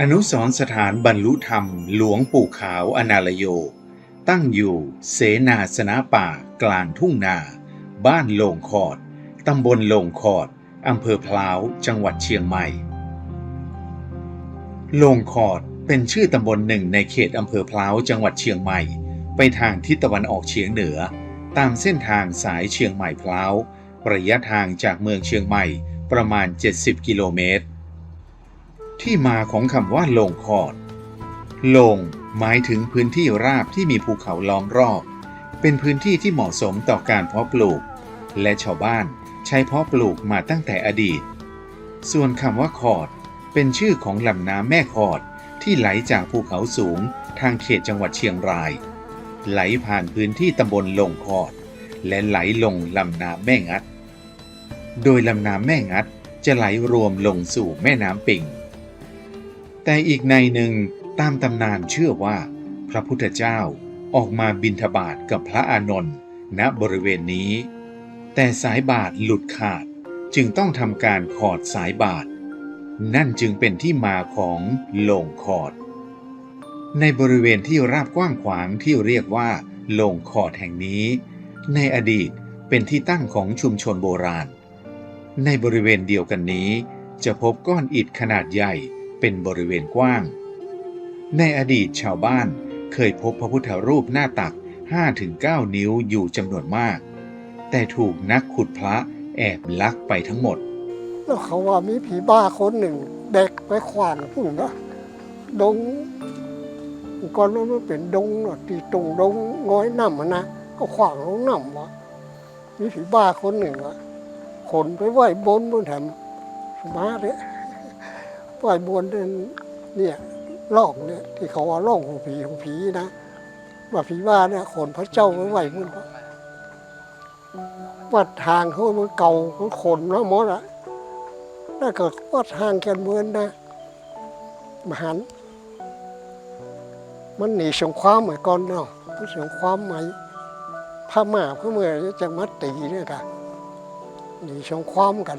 อนุสรสถานบรรลุธรรมหลวงปู่ขาวอนาลโย ตั้งอยู่เสนาสนะป่ากลางทุ่งนา บ้านโลงคอด ตำบลโลงคอด อำเภอพร้าว จังหวัดเชียงใหม่ โลงคอดเป็นชื่อตำบลหนึ่งในเขตอำเภอพร้าว จังหวัดเชียงใหม่ ไปทางทิศตะวันออกเฉียงเหนือ ตามเส้นทางสายเชียงใหม่พร้าวระยะทางจากเมืองเชียงใหม่ประมาณ 70 กิโลเมตร ที่มาของคำว่าลงคอด ลงหมายถึงพื้นที่ราบที่มีภูเขาล้อมรอบ เป็นพื้นที่ที่เหมาะสมต่อการเพาะปลูก และชาวบ้านใช้เพาะปลูกมาตั้งแต่อดีต ส่วนคำว่าคอด เป็นชื่อของลำน้ำแม่คอดที่ไหลจากภูเขาสูงทางเขตจังหวัดเชียงราย ไหลผ่านพื้นที่ตำบลลงคอด และไหลลงลำน้ำแม่งัด โดยลำน้ำแม่งัดจะไหลรวมลงสู่แม่น้ำปิง แต่อีกในหนึ่งตามตำนานเชื่อว่า พระพุทธเจ้าออกมาบินทบาทกับพระอานนท์ณบริเวณนี้ แต่สายบาทหลุดขาดจึงต้องทำการขอดสายบาท นั่นจึงเป็นที่มาของโลงคอด ในบริเวณที่ราบกว้างขวางที่เรียกว่าโลงคอดแห่งนี้ ในอดีตเป็นที่ตั้งของชุมชนโบราณ ในบริเวณเดียวกันนี้ จะพบก้อนอิฐขนาดใหญ่เป็นบริเวณกว้าง ในอดีตชาวบ้านเคยพบพระพุทธรูปหน้าตัก 5-9 นิ้วอยู่จำนวนมาก แต่ถูกนักขุดพระแอบลักไปทั้งหมด แล้วเขาว่ามีผีบ้าคนหนึ่ง เด็กไปขวางพุ่นนะดง ก่อนนั้นมันเป็นดงเนาะตีตรงดงง้อยน้ำนะก็ขวางลงน้ำวะมีผีบ้าคนหนึ่งอะขนไปไหวบนบนแถมสมาเนี่ยไหวบนเนี่ยล่องเนี่ยที่เขาว่าล่องของผีของผีนะว่าผีบ้าเนี่ยขนพระเจ้าไปไหวบนวัดทางเขามันเก่ามันขนแล้วหมดอะถ้าเกิดว่าทางแกันเมืองนะมหัน มันหนีสงครามเหมือนก่อนเนาะมันสงครามไหมพม่าพม่าจะมาตีเนี่ยกันหนีสงครามกัน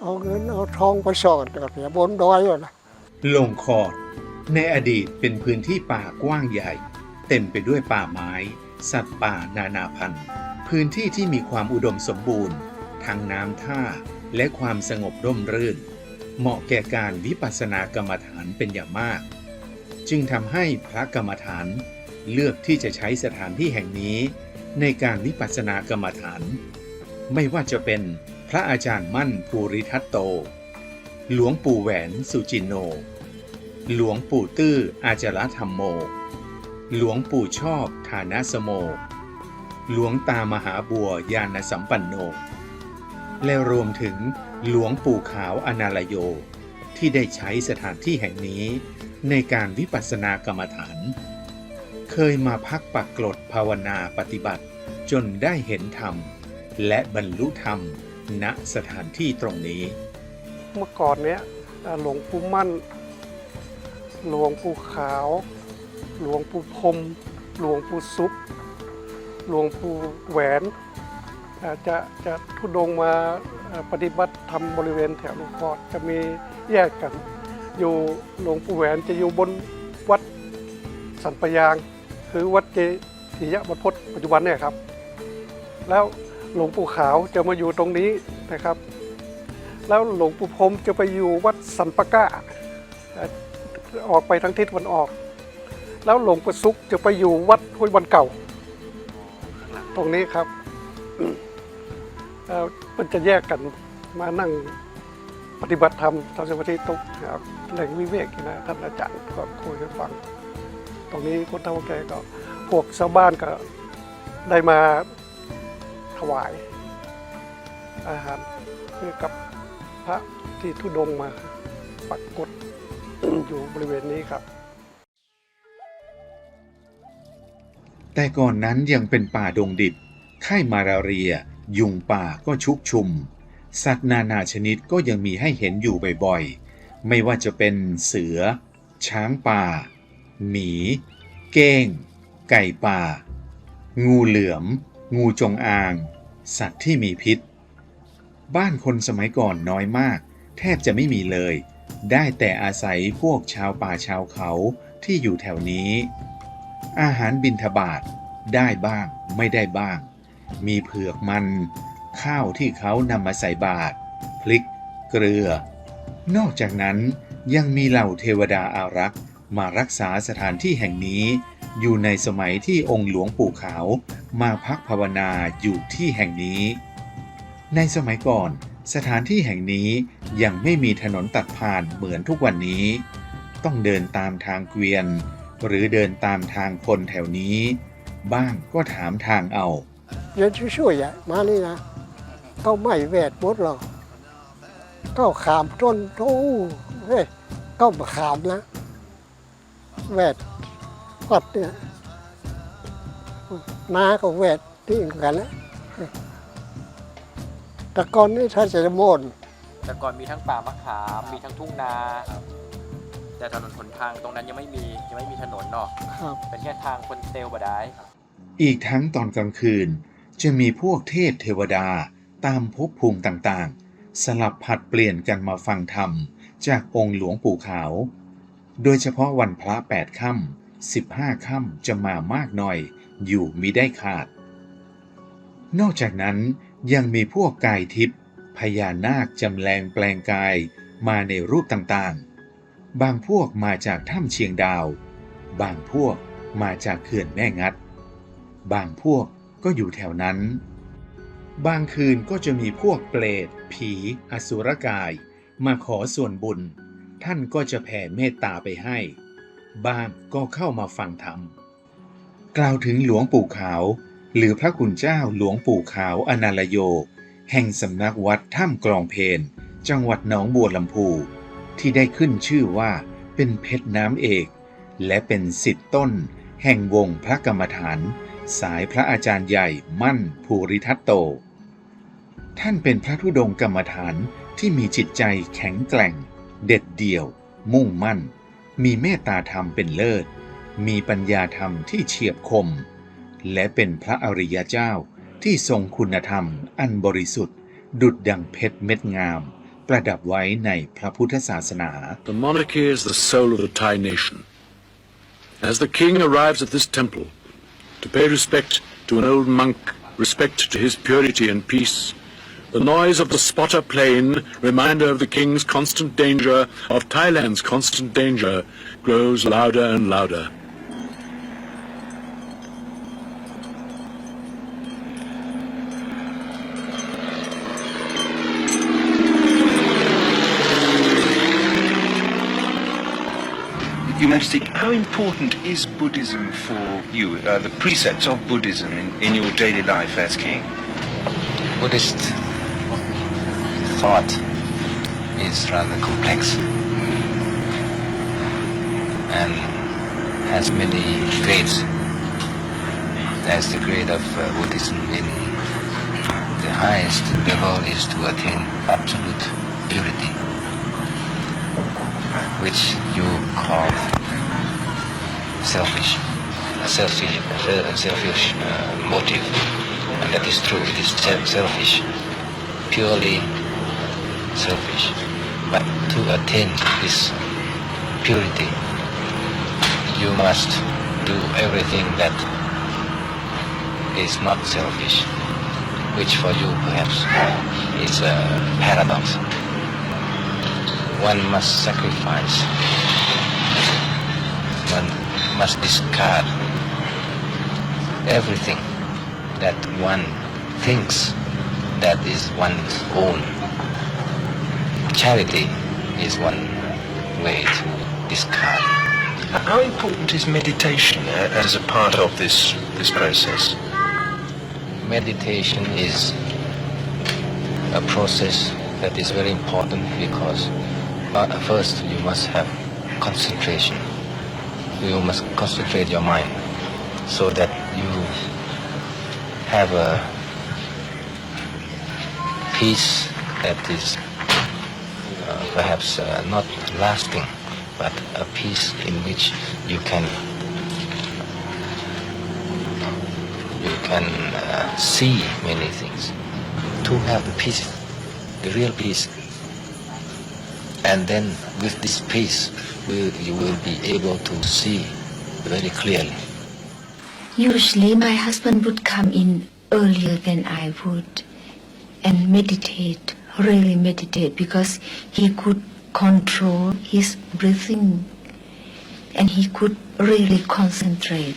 เอาเงินเอาทองไปสอดกับเสียบนดอยนะลงคอด ในอดีตเป็นพื้นที่ป่ากว้างใหญ่ เต็มไปด้วยป่าไม้ สัตว์ป่านานาพันธุ์ พื้นที่ที่มีความอุดมสมบูรณ์ทั้งน้ำท่าและความสงบร่มรื่น เหมาะแก่การวิปัสสนากรรมฐานเป็นอย่างมาก จึงทำให้พระกรรมฐานเลือกที่จะใช้สถานที่แห่งนี้ ในการวิปัสสนากรรมฐาน ไม่ว่าจะเป็นพระอาจารย์มั่นภูริทัตโต หลวงปู่แหวนสุจินโน หลวงปู่ตื้ออาจารธรรมโม หลวงปู่ชอบฐานะสโม หลวงตามหาบัวยานสัมปันโน และรวมถึงหลวงปู่ขาวอนาลโย ที่ได้ใช้สถานที่แห่งนี้ในการวิปัสสนากรรมฐาน เคยมาพักปักกรดภาวนาปฏิบัติจนได้เห็นธรรม และบรรลุธรรมณสถานที่ตรงนี้ เมื่อก่อนเนี้ยหลวงปู่มั่น หลวงปู่ขาว หลวงปู่พรมหลวงปู่ซุปหลวงปู่แหวน จะจะทุดงมาปฏิบัติธรรมบริเวณแถวหลวงพ่อจะมีแยกกัน อยู่หลวงปู่แหวนจะอยู่บนวัดสันปยาง คือวัดเจติยวัดพจน์ปัจจุบันเนี่ยครับ แล้วหลวงปู่ขาวจะมาอยู่ตรงนี้นะครับ แล้วหลวงปู่พรมจะไปอยู่วัดสันปะก้าเอ่อออกไปทางทิศตะวันออก แล้วหลวงปู่ซุกจะไปอยู่วัดห้วยวันเก่า ตรงนี้ครับ เอ่อมันจะแยกกันมานั่งปฏิบัติธรรมทำสมาธิตรงครับแหล่งวิเวกนะท่านอาจารย์ก็คุยให้ฟัง ตรงนี้คนเฒ่าแก่ก็พวกชาวบ้านก็ได้มาถวายอาหารเพื่อกับพระที่ทุดงค์มาปักกดอยู่บริเวณนี้ครับ แต่ก่อนนั้นยังเป็นป่าดงดิบไข้มาลาเรีย ยุงป่าก็ชุกชุม สัตว์นานาชนิดก็ยังมีให้เห็นอยู่บ่อยๆ ไม่ว่าจะเป็นเสือ ช้างป่า หมี เก้ง ไก่ป่า งูเหลือม งูจงอาง สัตว์ที่มีพิษ บ้านคนสมัยก่อนน้อยมาก แทบจะไม่มีเลย ได้แต่อาศัยพวกชาวป่าชาวเขาที่อยู่แถวนี้ อาหารบินทบาทได้บ้างไม่ได้บ้าง มีเผือกมัน ข้าวที่เขานำมาใส่บาตรพริก เกลือ นอกจากนั้นยังมีเหล่าเทวดาอารักษ์มารักษาสถานที่แห่งนี้ อยู่ในสมัยที่องค์หลวงปู่ขาว มาพักภาวนาอยู่ที่แห่งนี้ ในสมัยก่อนสถานที่แห่งนี้ยังไม่มีถนนตัดผ่านเหมือนทุกวันนี้ ต้องเดินตามทางเกวียน หรือเดินตามทางคนแถวนี้ บ้างก็ถามทางเอา เย็นช่วยๆอะมานี่นะเขาไม่แวดบดหรอกเขาขามต้นโอ้เฮ้ยเขามาขามนะแวดปัดเนี่ยนาก็แวดที่เหมือนกันนะแต่ก่อนนี่ถ้าจะโมนแต่ก่อนมีทั้งป่ามะขามมีทั้งทุ่งนาแต่ถนนหนทางตรงนั้นยังไม่มียังไม่มีถนนเนาะครับเป็นแค่ทางคนเตลบดาย อีกทั้งตอนกลางคืนจะมีพวกเทพเทวดาตามภพภูมิต่างๆ สลับผัดเปลี่ยนกันมาฟังธรรม จากองค์หลวงปู่ขาว โดยเฉพาะวันพระแปดค่ำสิบห้าค่ำจะมามากหน่อย อยู่มิได้ขาด นอกจากนั้นยังมีพวกกายทิพย์พญานาคจำแรงแปลงกายมาในรูปต่างๆ บางพวกมาจากถ้ำเชียงดาว บางพวกมาจากเขื่อนแม่งัด บางพวกก็อยู่แถวนั้น บางคืนก็จะมีพวกเปรตผี อสุรกาย มาขอส่วนบุญ ท่านก็จะแผ่เมตตาไปให้ บ้างก็เข้ามาฟังธรรม กล่าวถึงหลวงปู่ขาว หรือพระคุณเจ้าหลวงปู่ขาวอนาลโย แห่งสำนักวัดถ้ำกลองเพนจังหวัดหนองบัวลำพู ที่ได้ขึ้นชื่อว่าเป็นเพชรน้ำเอก และเป็นสิทธิ์ต้นแห่งวงพระกรรมฐาน สายพระอาจารย์ใหญ่มั่นภูริทัตโต ท่านเป็นพระธุดงค์กรรมฐานที่มีจิตใจแข็งแกร่ง เด็ดเดี่ยว มุ่งมั่น มีเมตตาธรรมเป็นเลิศ มีปัญญาธรรมที่เฉียบคม และเป็นพระอริยเจ้าที่ทรงคุณธรรมอันบริสุทธิ์ ดุดดังเพชรเม็ดงาม ประดับไว้ในพระพุทธศาสนา The monarchy is the soul of the Thai nation. As the king arrives at this temple to pay respect to an old monk, respect to his purity and peace, the noise of the spotter plane, reminder of the king's constant danger, of Thailand's constant danger, grows louder and louder. Your Majesty, how important is Buddhism for you, uh, the precepts of Buddhism in, in your daily life as king? Buddhist thought is rather complex and has many grades. There's the grade of uh, Buddhism in the highest level is to attain absolute purity, which you call selfish, a selfish, a selfish uh, motive. And that is true, it is selfish, purely selfish. But to attain this purity, you must do everything that is not selfish, which for you perhaps is a paradox. One must sacrifice, one must discard everything that one thinks that is one's own. Charity is one way to discard. How important is meditation uh, as a part of this, this process? Meditation is a process that is very important because uh, first you must have concentration. You must concentrate your mind so that you have a peace that is uh, perhaps uh, not lasting, but a peace in which you can you can uh, see many things. To have the peace, the real peace. And then with this peace, will, you will be able to see very clearly. Usually, my husband would come in earlier than I would and meditate, really meditate, because he could control his breathing and he could really concentrate.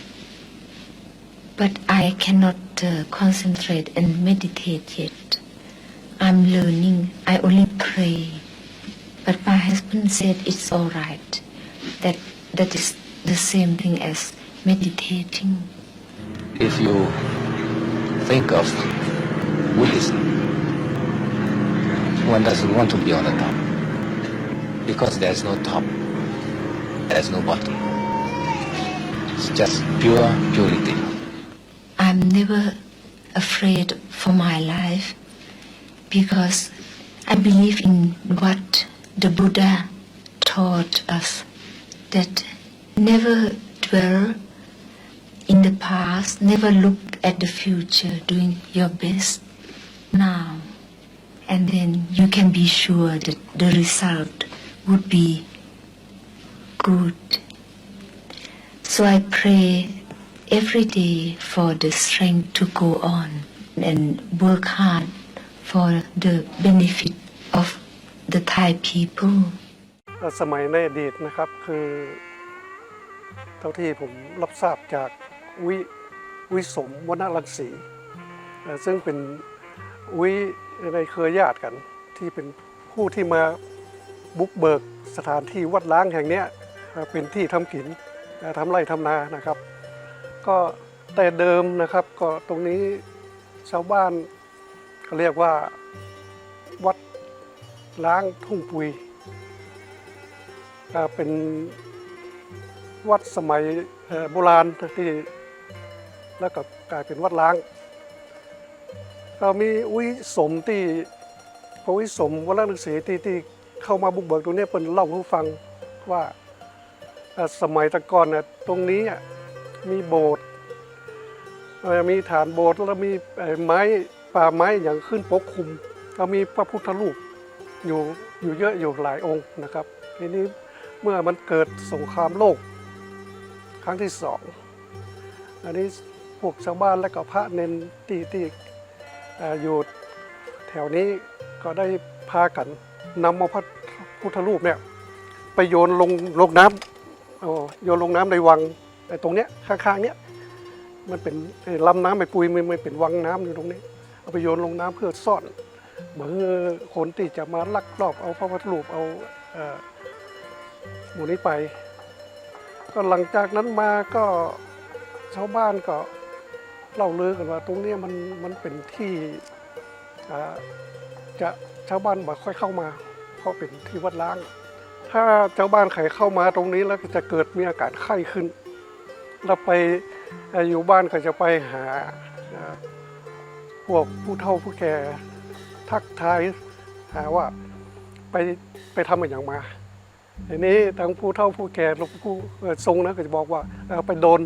But I cannot uh, concentrate and meditate yet. I'm learning. I only pray. But my husband said it's all right. That that is the same thing as meditating. If you think of Buddhism, one doesn't want to be on the top because there's no top, there's no bottom. It's just pure purity. I'm never afraid for my life because I believe in what the Buddha taught us that never dwell in the past, never look at the future, doing your best now. And then you can be sure that the result would be good. So I pray every day for the strength to go on and work hard for the benefit the Thai people. สมัยในอดีตนะครับคือเท่าที่ผมรับทราบจากวิวิสมวนรังสี ซึ่งเป็นวิในเครือญาติกัน ที่เป็นผู้ที่มาบุกเบิกสถานที่วัดล้างแห่งนี้เป็นที่ทำกินทำไร่ทำนานะครับ ก็แต่เดิมนะครับก็ตรงนี้ชาวบ้านเขาเรียกว่า ล้างทุ่งปุยอ่าเป็นวัดสมัยโบราณที่แล้วก็กลายเป็นวัดล้าง ก็มีวิสมที่พระวิสมวัดฤาษีที่ที่เข้ามาบุกเบิกตรงนี้เป็นเล่าให้ฟังว่าสมัยตะก่อนน่ะตรงนี้มีโบสถ์เอ่อมีฐานโบสถ์แล้วมีไม้ป่าไม้อย่างขึ้นปกคลุมแล้วมีพระพุทธรูป อยู่อยู่เยอะอยู่หลายองค์นะครับ ทีนี้เมื่อมันเกิดสงครามโลก ครั้งที่สองอันนี้พวกชาวบ้านและก็พระเนนที่ที่อยู่แถวนี้ก็ได้พากันนำเอาพระพุทธรูปเนี่ยไปโยนลงลงน้ำเอโยนลงน้ำในวังไอ้ตรงเนี้ยข้างๆเนี้ยมันเป็นลำน้ำไปปุยมันมันเป็นวังน้ำอยู่ตรงนี้ เอาไปโยนลงน้ำเพื่อซ่อน มือคนที่จะมาลักลอบเอาพระพุทธรูปเอาหมู่นี้ไป ก็หลังจากนั้นมาก็ชาวบ้านก็เล่าลือกันว่า ตรงนี้มันมันเป็นที่จะชาวบ้านบ่ค่อยเข้ามา เพราะเป็นที่วัดล้าง ถ้าชาวบ้านใครเข้ามาตรงนี้แล้วจะเกิดมีอาการไข้ขึ้นแล้วไปอยู่บ้านก็จะไปหาพวกผู้เฒ่าผู้แก่ ทักทายหาว่าไปไปทำอะไรอย่างมาทีนี้ทางผู้เฒ่าผู้แก่หลวงปู่ทรงนะก็จะบอกว่าเอ่อไปโดน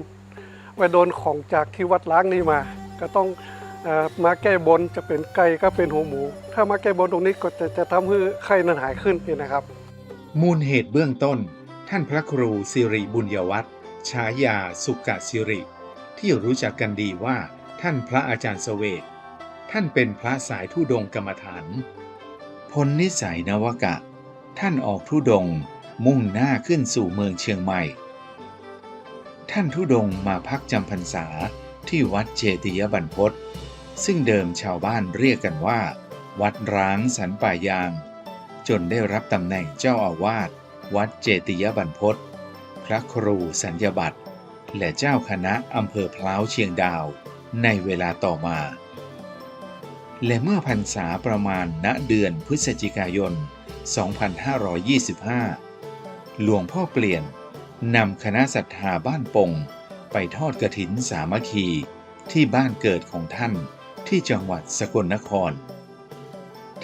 ไปโดนของจากที่วัดล้างนี่มา ก็ต้องอมาแก้บนจะเป็นไก่ก็เป็นหัวหมู ถ้ามาแก้บนตรงนี้ก็จะจะทำให้ไข้นั้นหายขึ้นนี่นะครับ มูลเหตุเบื้องต้น ท่านพระครูสิริบุญยวัฒน์ฉายาสุกะสิริ ที่รู้จักกันดีว่าท่านพระอาจารย์เสวต ท่านเป็นพระสายธุดงกรรมฐานพลนิสัยนวกะ ท่านออกธุดงมุ่งหน้าขึ้นสู่เมืองเชียงใหม่ ท่านธุดงมาพักจำพรรษาที่วัดเจติยบรรพตซึ่งเดิมชาวบ้านเรียกกันว่า วัดร้างสันป่ายาง จนได้รับตำแหน่งเจ้าอาวาสวัดเจติยบรรพตพระครูสัญญบัตรและเจ้าคณะอำเภอพล้าวเชียงดาวในเวลาต่อมา และเมื่อพรรษาประมาณณเดือนพฤศจิกายน 2525 หลวงพ่อเปลี่ยนนำคณะศรัทธาบ้านปง ไปทอดกระถินสามัคคีที่บ้านเกิดของท่านที่จังหวัดสกลนคร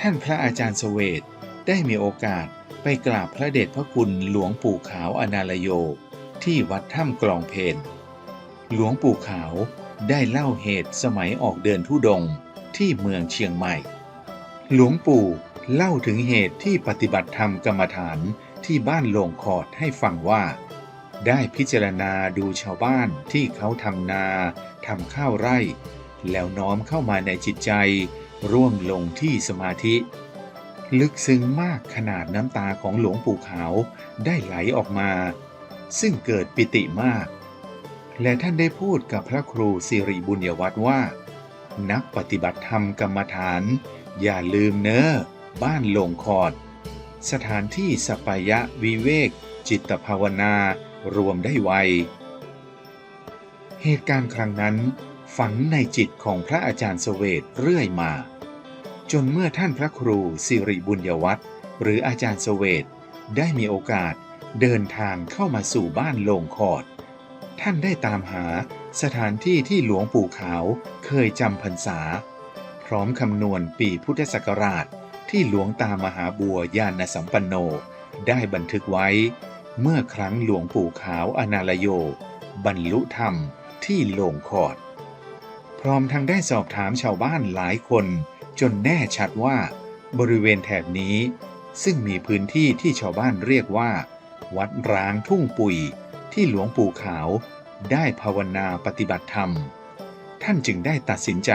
ท่านพระอาจารย์เสวตได้มีโอกาสไปกราบพระเดชพระคุณหลวงปู่ขาวอนาลโย ที่วัดถ้ำกลองเพนหลวงปู่ขาวได้เล่าเหตุสมัยออกเดินทุดง ที่เมืองเชียงใหม่ หลวงปู่เล่าถึงเหตุที่ปฏิบัติธรรมกรรมฐานที่บ้านโลงคอดให้ฟังว่า ได้พิจารณาดูชาวบ้านที่เขาทำนาทำข้าวไร่ แล้วน้อมเข้ามาในจิตใจ ร่วมลงที่สมาธิ ลึกซึ้งมากขนาดน้ำตาของหลวงปู่ขาวได้ไหลออกมา ซึ่งเกิดปิติมาก และท่านได้พูดกับพระครูสิริบุญยวัฒน์ว่า นักปฏิบัติธรรมกรรมฐาน อย่าลืมเนอ้อบ้านโลงคอด สถานที่สปายะวิเวก จิตภาวนารวมได้ไว เหตุการณ์ครั้งนั้น ฝังในจิตของพระอาจารย์เสวตเรื่อยมา จนเมื่อท่านพระครูสิริบุญยวัฒน์หรืออาจารย์เสวตได้มีโอกาสเดินทางเข้ามาสู่บ้านโลงคอด ท่านได้ตามหา สถานที่ที่หลวงปู่ขาวเคยจำพรรษา พร้อมคำนวณปีพุทธศักราชที่หลวงตามหาบัวญาณสัมปันโน ได้บันทึกไว้ เมื่อครั้งหลวงปู่ขาวอนาลโย บรรลุธรรมที่โลงคอด พร้อมทั้งได้สอบถามชาวบ้านหลายคน จนแน่ชัดว่า บริเวณแถบนี้ ซึ่งมีพื้นที่ที่ชาวบ้านเรียกว่า วัดร้างทุ่งปุยที่หลวงปู่ขาว ได้ภาวนาปฏิบัติธรรม ท่านจึงได้ตัดสินใจ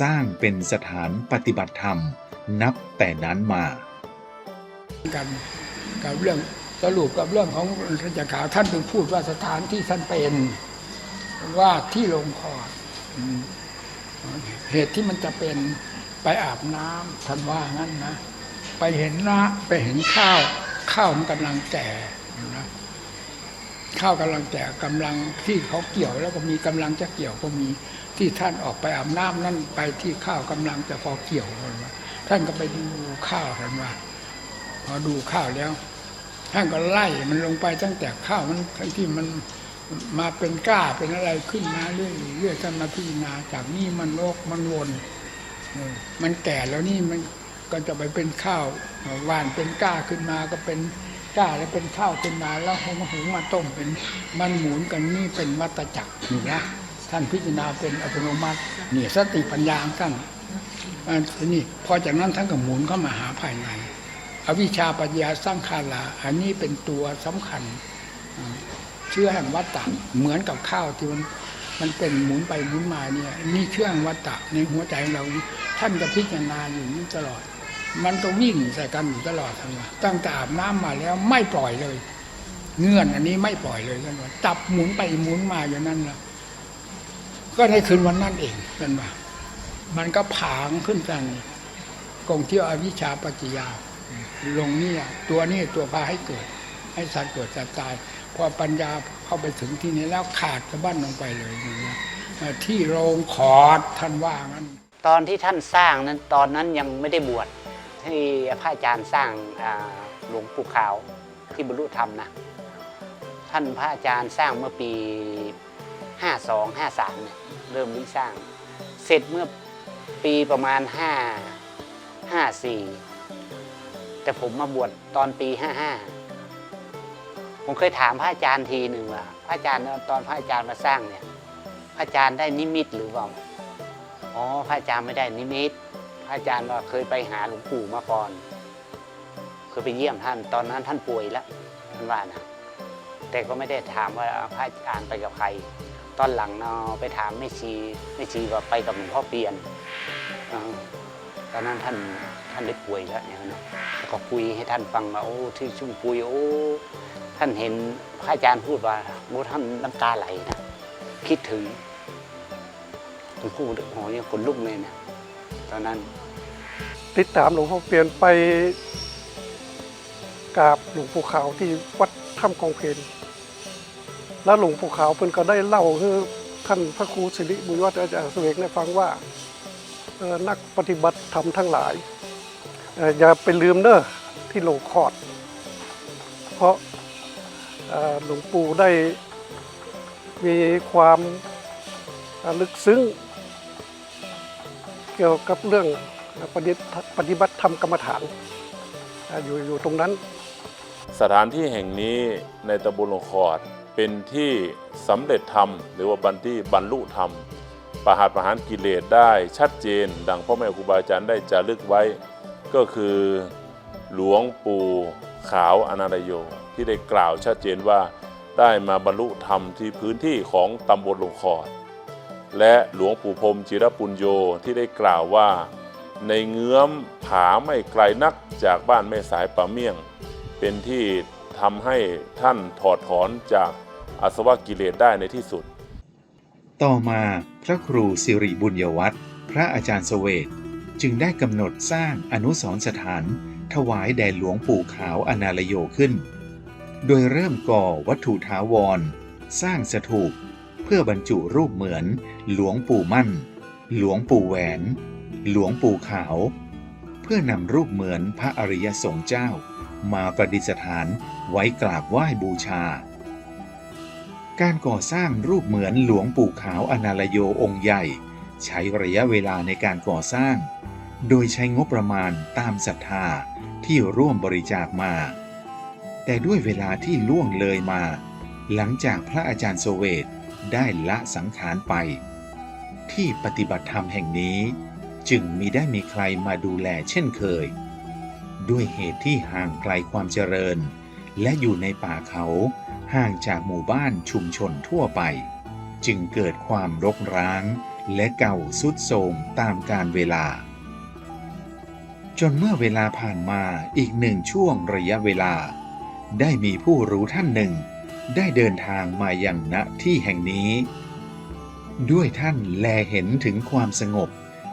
สร้างเป็นสถานปฏิบัติธรรมนับแต่นั้นมากันกับเรื่องสรุปกับเรื่องของระจักาวท่านถึงพูดว่าสถานที่ท่านเป็นว่าที่ลงคอเหตุที่มันจะเป็นไปอาบน้ำท่านว่างั้นนะ ไปเห็นนะไปเห็นข้าว ข้าวมันกำลังแก่ ข้าวกำลังแก่กำลังที่เขาเกี่ยวแล้วก็มีกำลังจะเกี่ยวก็มีที่ท่านออกไปอาบน้ำนั่นไปที่ข้าวกำลังจะพอเกี่ยวกันว่าท่านก็ไปดูข้าวท่านว่า พอดูข้าวแล้ว ท่านก็ไล่มันลงไปตั้งแต่ข้าวมันทั้งที่มันมาเป็นก้าเป็นอะไรขึ้นมาเรื่อยๆเรื่อยท่านมาพิจารณาจากนี่มันโลกมันวนมันแก่แล้วนี่มันก็จะไปเป็นข้าวหวานเป็นก้าขึ้นมาก็เป็น ก้าแล้วเป็นข้าวขึ้นมาแล้วหุงหุงมาต้มเป็นมันหมุนกันนี่เป็นวัตจักรนี่นะท่านพิจารณาเป็นอัตโนมัตินี่สติปัญญาท่านอันนี้พอจากนั้นท่านก็หมุนเข้ามาหาภายในอวิชชาปัญญาสร้างคาลาอันนี้เป็นตัวสำคัญเชื่อแห่งวัตตะเหมือนกับข้าวที่มันมันเป็นหมุนไปหมุนมาเนี่ยนี่เชื่อแห่งวัตตะในหัวใจเราท่านก็พิจารณาอยู่นี่ตลอด มันก็วิ่งใส่กันอยู่ตลอดทั้งวันตั้งแต่อาบน้ำมาแล้วไม่ปล่อยเลย เงื่อนอันนี้ไม่ปล่อยเลยกันว่าจับหมุนไปหมุนมาอย่างนั้นละก็ในคืนวันนั้นเองกันว่ามันก็ผางขึ้นกันกงเที่ยวอวิชชาปัจจยาลงนี่ตัวนี้ตัวพาให้เกิด ให้สัตว์เกิดสัตว์ตาย พอปัญญาเข้าไปถึงที่นี้แล้วขาดสะบั้นลงไปเลยอย่างเงี้ยที่โรงขอดท่านว่างั้น ตอนที่ท่านสร้างนั้นตอนนั้นยังไม่ได้บวช ที่พระอาจารย์สร้างหลวงปู่ขาวที่บรรลุธรรมนะท่านพระอาจารย์สร้างเมื่อปี 52 53เนี่ยเริ่มริสร้าง เสร็จเมื่อปีประมาณ 5 54 แต่ผมมาบวชตอนปี 55 ผมเคยถามพระอาจารย์ทีหนึ่งว่าพระอาจารย์ตอนพระอาจารย์มาสร้างเนี่ยพระอาจารย์ได้นิมิตหรือเปล่าอ๋อพระอาจารย์ไม่ได้นิมิต ระอาจารย์ว่าเคยไปหาหลวงปู่มาก่อน เคยไปเยี่ยมท่าน ตอนนั้นท่านป่วยแล้วท่านว่านะแต่ก็ไม่ได้ถามว่าพระอาจารย์ไปกับใคร ตอนหลังเนาะไปถามแม่ชีแม่ชีว่าไปกับหลวงพ่อเปลี่ยนอตอนนั้นท่านท่านได้ป่วยแล้วเนี่ยนะก็คุยให้ท่านฟังว่าโอ้ที่ชุ่มปุยโอ้ท่านเห็นพระอาจารย์พูดว่าโอ้ท่านน้ำตาไหลนะคิดถึงผมพูดโอ้ยคนลุกเลยนะตอนนั้น ติดตามหลวงพ่อเปลี่ยนไปกราบหลวงปู่ขาวที่วัดถ้ำกองเพลแล้วหลวงปู่ขาวเพิ่นก็ได้เล่าให้ท่านพระครูสิริบุญวัฒน์อาจารย์เสวกได้ฟังว่าเออนักปฏิบัติธรรมทั้งหลายเอออย่าไปลืมเด้อที่หลวงคอด เพราะหลวงปู่ได้มีความลึกซึ้ง เกี่ยวกับเรื่อง ปฏิปฏิบัติธรรมกรรมฐานอยู่อยู่ตรงนั้น สถานที่แห่งนี้ในตำบลหลวงคอดเป็นที่สำเร็จธรรม หรือว่าบันที่บรรลุธรรมประหัตประหารกิเลสได้ชัดเจน ดังพ่อแม่ครูบาอาจารย์ได้จารึกไว้ ก็คือหลวงปู่ขาวอนาลโย ที่ได้กล่าวชัดเจนว่าได้มาบรรลุธรรมที่พื้นที่ของตำบลหลวงขอด และหลวงปู่พรมจิรปุญโยที่ได้กล่าวว่า ในเงื้อมผาไม่ไกลนักจากบ้านแม่สายป่าเมี่ยง เป็นที่ทำให้ท่านถอดถอนจากอาสวะกิเลสได้ในที่สุด ต่อมาพระครูสิริบุญยวัฒน์พระอาจารย์เสวตจึงได้กำหนดสร้างอนุสรสถาน ถวายแด่หลวงปู่ขาวอนาลโยขึ้น โดยเริ่มก่อวัตถุถาวร สร้างสถูปเพื่อบรรจุรูปเหมือนหลวงปู่มั่น หลวงปู่แหวน หลวงปู่ขาว เพื่อนำรูปเหมือนพระอริยสงฆ์เจ้า มาประดิษฐานไว้กราบไหว้บูชา การก่อสร้างรูปเหมือนหลวงปู่ขาวอนาลโยองค์ใหญ่ ใช้ระยะเวลาในการก่อสร้าง โดยใช้งบประมาณตามศรัทธาที่ร่วมบริจาคมา แต่ด้วยเวลาที่ล่วงเลยมา หลังจากพระอาจารย์โซเวตได้ละสังขารไป ที่ปฏิบัติธรรมแห่งนี้ จึงมีได้มีใครมาดูแลเช่นเคย ด้วยเหตุที่ห่างไกลความเจริญ และอยู่ในป่าเขาห่างจากหมู่บ้านชุมชนทั่วไป จึงเกิดความรกร้างและเก่าสุดโทรมตามกาลเวลา จนเมื่อเวลาผ่านมาอีกหนึ่งช่วงระยะเวลา ได้มีผู้รู้ท่านหนึ่ง ได้เดินทางมาอย่างณที่แห่งนี้ ด้วยท่านแลเห็นถึงความสงบ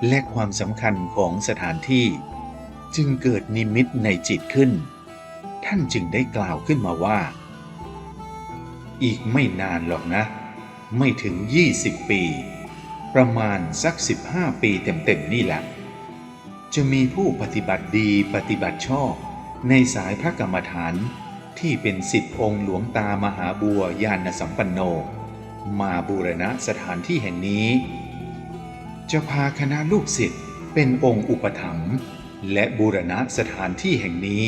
และความสำคัญของสถานที่ จึงเกิดนิมิตในจิตขึ้น ท่านจึงได้กล่าวขึ้นมาว่า อีกไม่นานหรอกนะ ไม่ถึง 20 ปี ประมาณสัก 15 ปีเต็มๆนี่แหละจะมีผู้ปฏิบัติดีปฏิบัติชอบ ในสายพระกรรมฐานที่เป็นสิทธิองค์หลวงตามหาบัวยานสัมปันโน มาบูรณะสถานที่แห่งนี้ จะพาคณะลูกศิษย์เป็นองค์อุปถัมภ์และบูรณะสถานที่แห่งนี้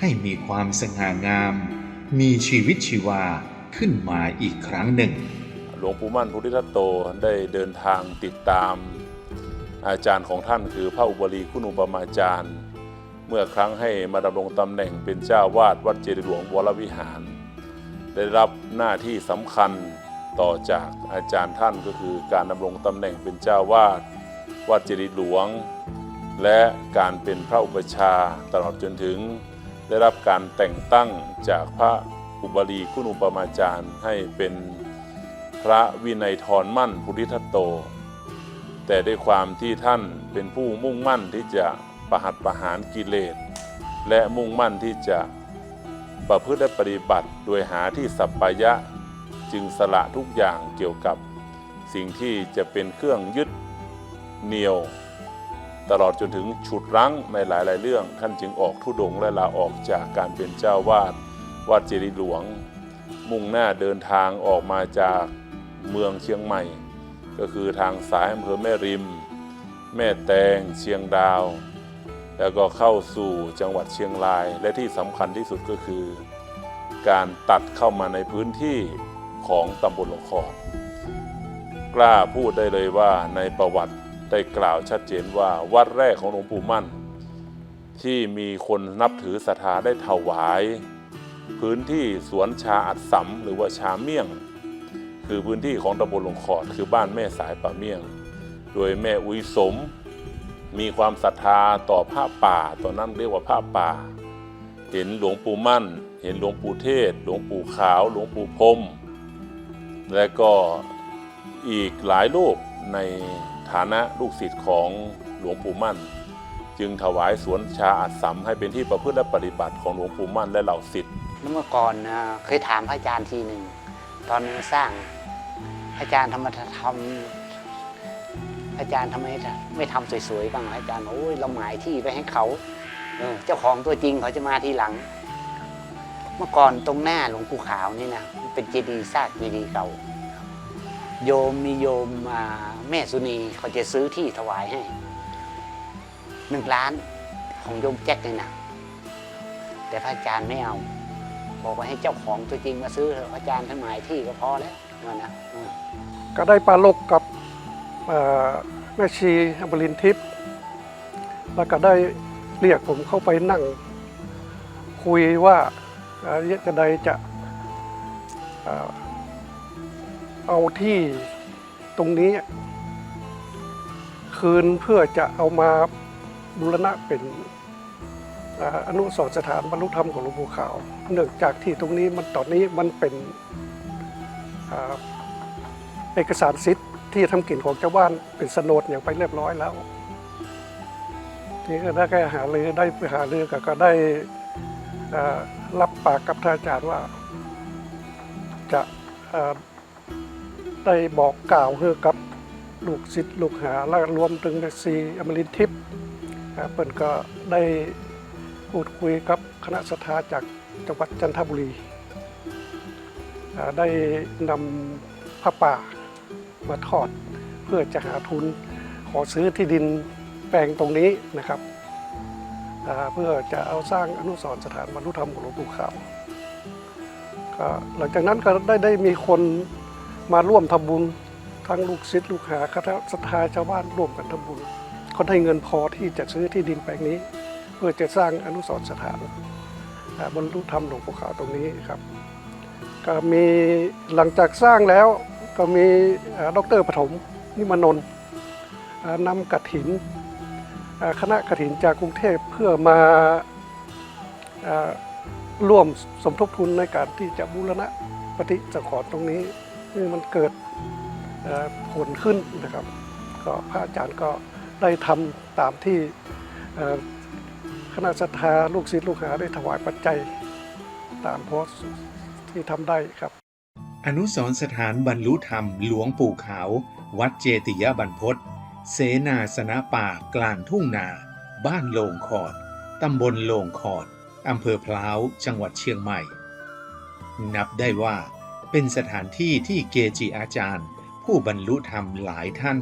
ให้มีความสง่างาม มีชีวิตชีวาขึ้นมาอีกครั้งหนึ่ง หลวงปู่มั่นพุทธิทัตโตได้เดินทางติดตามอาจารย์ของท่านคือพระอุบลีคุณอุปมาจารย์ เมื่อครั้งให้มาดำรงตำแหน่งเป็นเจ้าวาดวัดเจดีย์หลวงวรวิหาร ได้รับหน้าที่สำคัญ ต่อจากอาจารย์ท่านก็คือการดำรงตำแหน่งเป็นเจ้าวาดวัดจดีย์หลวง และการเป็นพระอุปชาตลอดจนถึง ได้รับการแต่งตั้งจากพระอุบาลีคุณอุปมาจารย์ให้เป็นพระวินัยทรมั่นพุทธิทัตโต แต่ด้วยความที่ท่านเป็นผู้มุ่งมั่นที่จะประหัตประหารกิเลส และมุ่งมั่นที่จะประพฤติและปฏิบัติโดยหาที่สัปปายะ จึงสละทุกอย่างเกี่ยวกับสิ่งที่จะเป็นเครื่องยึดเหนี่ยว ตลอดจนถึงฉุดรั้งในหลาย ๆ เรื่อง ท่านจึงออกทุดงและลาออกจากการเป็นเจ้าวาดวัดเจดีย์หลวง มุ่งหน้าเดินทางออกมาจากเมืองเชียงใหม่ ก็คือทางสายอำเภอแม่ริม แม่แตง เชียงดาว แล้วก็เข้าสู่จังหวัดเชียงราย และที่สำคัญที่สุดก็คือ การตัดเข้ามาในพื้นที่ ของตำบลหลวงขอดกล้าพูดได้เลยว่าในประวัติได้กล่าวชัดเจนว่าวัดแรกของหลวงปู่มั่น ที่มีคนนับถือศรัทธาได้ถวาย พื้นที่สวนชาอัดสำหรือว่าชาเมี่ยง คือพื้นที่ของตำบลหลวงขอดคือบ้านแม่สายป่าเมี่ยง โดยแม่อุยสม มีความศรัทธาต่อผ้าป่าตอนนั้นเรียกว่าผ้าป่า เห็นหลวงปู่มั่น เห็นหลวงปู่เทศ หลวงปู่ขาว หลวงปู่พรม และก็อีกหลายรูปในฐานะลูกศิษย์ของหลวงปู่มั่น จึงถวายสวนชาอัดสำให้เป็นที่ประพฤติและปฏิบัติของหลวงปู่มั่นและเหล่าศิษย์เมื่อก่อนนะเคยถามพระอาจารย์ทีหนึ่งตอนมาสร้างพระอาจารย์ทำไมทำพระอาจารย์ทำไมไม่ทำสวยๆบ้างพระอาจารย์โอ้ยเราหมายที่ไปให้เขาเจ้าของตัวจริงเขาจะมาทีหลัง มื่อก่อนตรงหน้าหลวงปู่ขาวนี่นะเป็นเจดีย์ซากเจดีย์เก่า โยมมีโยมแม่สุนีเขาจะซื้อที่ถวายให้หนึ่งล้านของโยมแจ็คเลยนะแต่พระอาจารย์ไม่เอา บอกว่าให้เจ้าของตัวจริงมาซื้อเถอะพระอาจารย์ท่านหมายที่ก็พอแล้วว่านะก็ได้ปลาลกกับแม่ชีอมรินทิพย์แล้วก็ได้เรียกผมเข้าไปนั่ง คุยว่า จะใดจะเอ่อเอาที่ตรงนี้ คืนเพื่อจะเอามาบูรณะเป็นอนุสรสถานบรรลุธรรมของหลวงปู่ขาว เนื่องจากที่ตรงนี้มันตอนนี้มันเป็นเอ่อเอกสารสิทธิ์ที่ทำกินของเจ้าบ้านเป็นสนดอย่างไปเรียบร้อยแล้วนี่ก็ได้หาเรือได้ไปหาเรือก็ได้อ่อ รับปากกับท่านอาจารย์ว่า จะได้บอกกล่าวให้กับลูกศิษย์ลูกหาและรวมถึงซีอมรินทิพย์เปิ่นก็ได้พูดคุยกับคณะสัทธาจากจังหวัดจันทบุรี ได้นำผ้าป่ามาทอดเพื่อจะหาทุนขอซื้อที่ดินแปลงตรงนี้นะครับ เพื่อจะเอาสร้างอนุสรณ์สถานบรรลุธรรมของหลวงปู่ขาวก็หลังจากนั้นก็ได้ได้มีคนมาร่วมทำบุญทั้งลูกศิษย์ลูกหาคณะศรัทธาชาวบ้านร่วมกันทำบุญเขาได้เงินพอที่จะซื้อที่ดินแปลงนี้ เพื่อจะสร้างอนุสรณ์สถานบรรลุธรรมหลวงปู่ขาวตรงนี้ครับ ก็มีหลังจากสร้างแล้วก็มีอ่าดรปฐมนิมนนท์นำกฐิน คณะกฐินจากกรุงเทพเพื่อมาร่วมสมทบทุนในการที่จะบูรณะปฏิสังขรณ์ตรงนี้ซึ่มันเกิดผลขึ้นนะครับ ก็พระอาจารย์ก็ได้ทำตามที่คณะศรัทธาลูกศิษย์ลูกหาได้ถวายปัจจัยตามโพสที่ทำได้ครับ อนุสรสถานบรรลุธรรมหลวงปู่ขาว วัดเจติยบรรพต เสนาสนะป่ากลางทุ่งนา บ้านโลงขอด ตำบลโลงขอด อำเภอพร้าว จังหวัดเชียงใหม่ นับได้ว่าเป็นสถานที่ที่เกจิอาจารย์ ผู้บรรลุธรรมหลายท่าน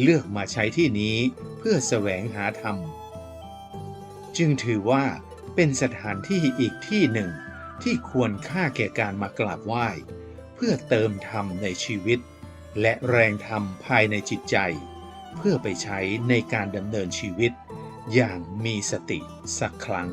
เลือกมาใช้ที่นี้เพื่อแสวงหาธรรม จึงถือว่าเป็นสถานที่อีกที่หนึ่งที่ควรค่าแก่การมากราบไหว้ เพื่อเติมธรรมในชีวิต และแรงธรรมภายในจิตใจ เพื่อไปใช้ในการดำเนินชีวิตอย่างมีสติสักครั้ง